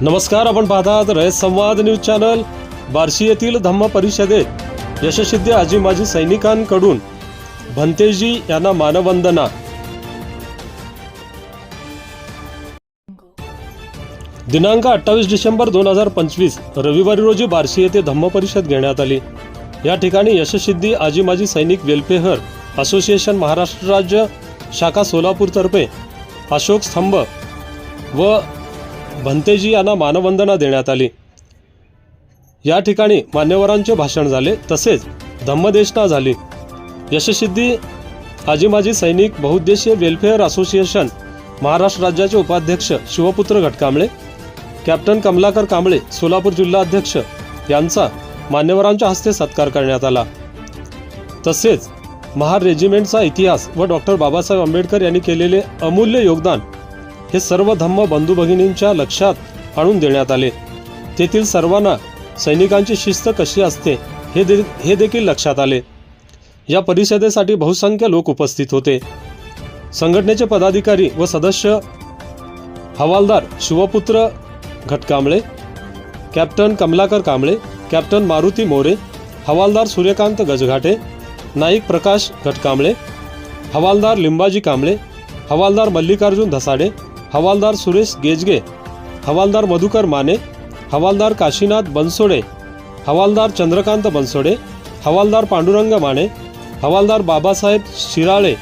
नमस्कार आपण पाहतात रयत संवाद न्यूज चॅनल बार्शी येथील धम्म परिषदेत. यशसिद्धी आजी माजी सैनिकांकडून भंतेजी यांना मानवंदना. दिनांक अठ्ठावीस डिसेंबर दोन हजार पंचवीस रविवारी रोजी बार्शी येथे धम्म परिषद घेण्यात आली. या ठिकाणी यशसिद्धी आजी माजी सैनिक वेलफेअर असोसिएशन महाराष्ट्र राज्य शाखा सोलापूरतर्फे अशोक स्तंभ व भंतेजी यांना मानवंदना देण्यात आली. या ठिकाणी मान्यवरांचे भाषण झाले तसेच धम्मदेशना झाली. यशसिद्धी आजी माजी सैनिक बहुउद्देशीय वेलफेअर असोसिएशन महाराष्ट्र राज्याचे उपाध्यक्ष शिवपुत्र घटकांबळे कॅप्टन कमलाकर कांबळे सोलापूर जिल्हा अध्यक्ष यांचा मान्यवरांच्या हस्ते सत्कार करण्यात आला. तसेच महार रेजिमेंटचा इतिहास व डॉक्टर बाबासाहेब आंबेडकर यांनी केलेले अमूल्य योगदान हे सर्व धम्म बंधू भगिनींच्या लक्षात आणून देण्यात आले. तेथील सर्वांना सैनिकांची शिस्त कशी असते हे दे हे देखील लक्षात आले. या परिषदेसाठी बहुसंख्य लोक उपस्थित होते. संघटनेचे पदाधिकारी व सदस्य हवालदार शिवपुत्र घटकांबळे कॅप्टन कमलाकर कांबळे कॅप्टन मारुती मोरे हवालदार सूर्यकांत गजघाटे नाईक प्रकाश घटकांबळे हवालदार लिंबाजी कांबळे हवालदार मल्लिकार्जुन धसाडे हवालदार सुरेश गेजगे हवालदार मधुकर माने हवालदार काशीनाथ बनसोडे हवालदार चंद्रकांत बनसोडे हवालदार पांडुरंग माने हवालदार बाबासाहेब शिराळे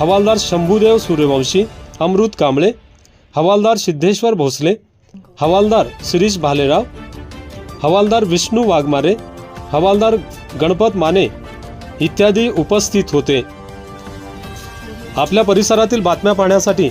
हवालदार शंभूदेव सूर्यवंशी अमृत कांबळे हवालदार सिद्धेश्वर भोसले हवालदार शिरीष भालेराव हवालदार विष्णू वाघमारे हवालदार गणपत माने इत्यादी उपस्थित होते. आपल्या परिसरातील बातम्या पाहण्यासाठी